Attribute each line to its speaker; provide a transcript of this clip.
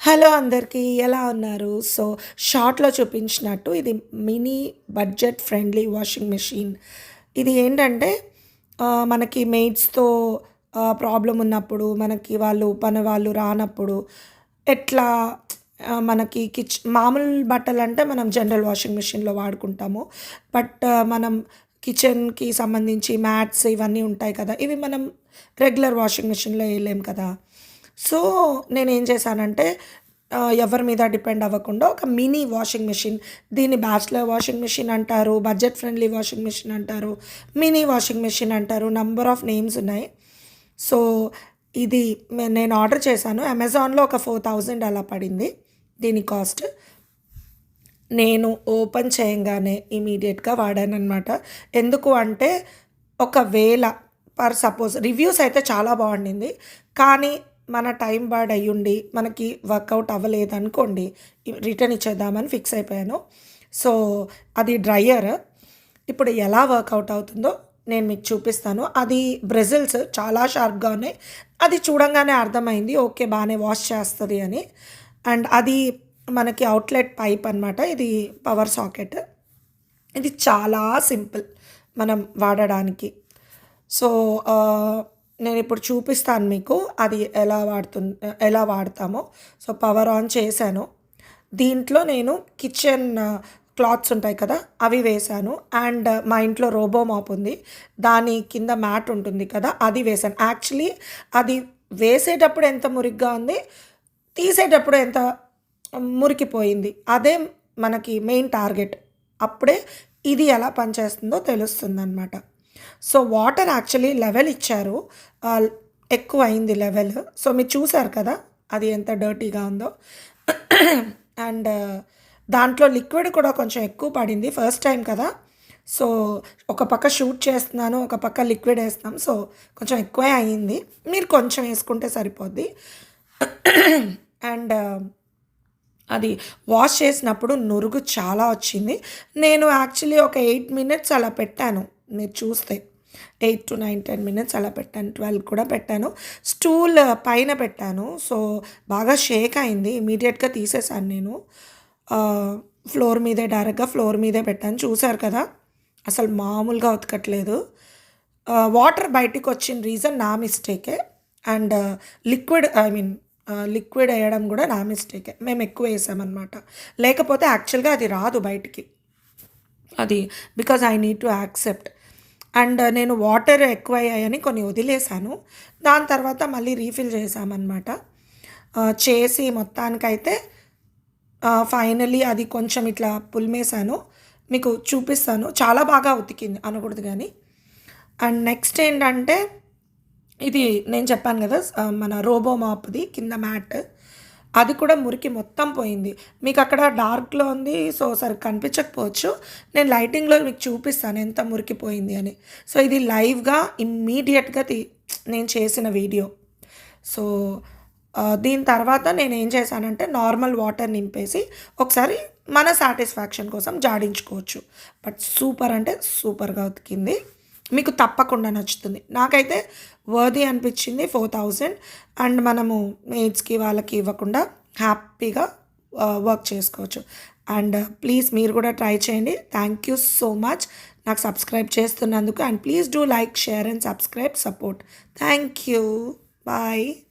Speaker 1: Hello అందరికీ ఎలా ఉన్నారు? సో షార్ట్లో చూపించినట్టు ఇది mini budget friendly washing machine. ఇది ఏంటంటే మనకి మెయిడ్స్తో ప్రాబ్లం ఉన్నప్పుడు మనకి వాళ్ళు పని వాళ్ళు రానప్పుడు ఎట్లా మనకి కిచ్ మామూలు బట్టలు అంటే మనం జనరల్ వాషింగ్ మెషిన్లో వాడుకుంటాము. బట్ మనం కిచెన్కి సంబంధించి మ్యాట్స్ ఇవన్నీ ఉంటాయి కదా ఇవి మనం రెగ్యులర్ వాషింగ్ మెషిన్లో వేయలేం కదా. సో నేను ఏం చేశానంటే ఎవరి మీద డిపెండ్ అవ్వకుండా ఒక మినీ వాషింగ్ మెషిన్ దీన్ని బ్యాచిలర్ వాషింగ్ మెషిన్ అంటారు బడ్జెట్ ఫ్రెండ్లీ వాషింగ్ మిషన్ అంటారు మినీ వాషింగ్ మెషిన్ అంటారు నంబర్ ఆఫ్ నేమ్స్ ఉన్నాయి. సో ఇది నేను ఆర్డర్ చేశాను. అమెజాన్లో ఒక ఫోర్ థౌజండ్ అలా పడింది దీని కాస్ట్. నేను ఓపెన్ చేయంగానే ఇమీడియట్గా వాడాను అనమాట ఎందుకు అంటే ఒకవేళ పర్ సపోజ్ రివ్యూస్ అయితే చాలా బాగుండింది. కానీ మన టైం బాడ్ అయ్యుండి మనకి వర్కౌట్ అవ్వలేదు అనుకోండి రిటర్న్ ఇచ్చేద్దామని ఫిక్స్ అయిపోయాను. సో అది డ్రయర్ ఇప్పుడు ఎలా వర్కౌట్ అవుతుందో నేను మీకు చూపిస్తాను. అది బ్రెజిల్స్ చాలా షార్ప్గా ఉన్నాయి అది చూడంగానే అర్థమైంది ఓకే బాగానే వాష్ చేస్తుంది అని. అండ్ అది మనకి అవుట్లెట్ పైప్ అన్నమాట ఇది పవర్ సాకెట్. ఇది చాలా సింపుల్ మనం వాడడానికి. సో నేను ఇప్పుడు చూపిస్తాను మీకు అది ఎలా వాడుతు ఎలా వాడతామో. సో పవర్ ఆన్ చేశాను. దీంట్లో నేను కిచెన్ క్లాత్స్ ఉంటాయి కదా అవి వేశాను. అండ్ మా ఇంట్లో రోబో మాప్ ఉంది. దాని కింద మ్యాట్ ఉంటుంది కదా అది వేశాను. యాక్చువల్లీ అది వేసేటప్పుడు ఎంత మురిగ్గా ఉంది తీసేటప్పుడు ఎంత మురికిపోయింది అదే మనకి మెయిన్ టార్గెట్. అప్పుడే ఇది ఎలా పనిచేస్తుందో తెలుస్తుంది అనమాట సో వాటర్ యాక్చువల్లీ లెవెల్ ఇచ్చారు. ఎక్కువ అయింది లెవెల్. సో మీరు చూసారు కదా అది ఎంత డర్టీగా ఉందో. అండ్ దాంట్లో లిక్విడ్ కూడా కొంచెం ఎక్కువ పడింది ఫస్ట్ టైం కదా. సో ఒక పక్క షూట్ చేస్తున్నాను ఒక పక్క లిక్విడ్ వేస్తున్నాం. సో కొంచెం ఎక్కువే అయ్యింది మీరు కొంచెం వేసుకుంటే సరిపోద్ది. అండ్ అది వాష్ చేసినప్పుడు నురుగు చాలా వచ్చింది. నేను యాక్చువల్లీ ఒక ఎయిట్ మినిట్స్ అలా పెట్టాను. మీరు చూస్తే eight to nine ten minutes అలా పెట్టాను ట్వెల్వ్ కూడా పెట్టాను. స్టూల్ పైన పెట్టాను. సో బాగా షేక్ అయింది. ఇమీడియట్గా తీసేసాను నేను. ఫ్లోర్ మీదే డైరెక్ట్గా ఫ్లోర్ మీదే పెట్టాను. చూసారు కదా? అసలు మామూలుగా ఉతకట్లేదు. వాటర్ బయటికి వచ్చిన రీజన్ నా మిస్టేకే. And liquid I mean liquid వేయడం కూడా నా మిస్టేకే. మేము ఎక్కువ వేసామన్నమాట. లేకపోతే యాక్చువల్గా అది రాదు బయటికి. అది because I need to accept and నేను వాటర్ ఎక్కువ అయ్యాయని కొన్ని వదిలేసాను దాని తర్వాత మళ్ళీ రీఫిల్ చేశామన్నమాట. Uh, చేసి మొత్తానికైతే uh, ఫైనలీ అది కొంచెం ఇట్లా పులిమేశాను. మీకు చూపిస్తాను. చాలా బాగా ఉతికింది అనకూడదు కానీ. అండ్ నెక్స్ట్ ఏంటంటే ఇది నేను చెప్పాను కదా uh, మన రోబో మాప్ది కింద మ్యాట్. అది కూడా మురికి మొత్తం పోయింది. మీకు అక్కడ డార్క్లో ఉంది సో సరిగ్గా కనిపించకపోవచ్చు. నేను లైటింగ్లో మీకు చూపిస్తాను ఎంత మురికిపోయింది అని. సో ఇది లైవ్గా ఇమ్మీడియట్గా తీ నేను చేసిన వీడియో. సో దీని తర్వాత నేను ఏం చేశానంటే నార్మల్ వాటర్ నింపేసి ఒకసారి మన సాటిస్ఫాక్షన్ కోసం జాడించుకోవచ్చు. బట్ సూపర్ అంటే సూపర్గా ఉతికింది. మీకు తప్పకుండా నచ్చుతుంది. నాకైతే వర్ది అనిపించింది ఫోర్ థౌజండ్ అండ్ మనము మేడ్స్కి వాళ్ళకి ఇవ్వకుండా హ్యాపీగా వర్క్ చేసుకోవచ్చు. అండ్ ప్లీజ్ మీరు కూడా ట్రై చేయండి. థ్యాంక్ యూ సో మచ్ నాకు సబ్స్క్రైబ్ చేస్తున్నందుకు and please do like share and subscribe support thank you bye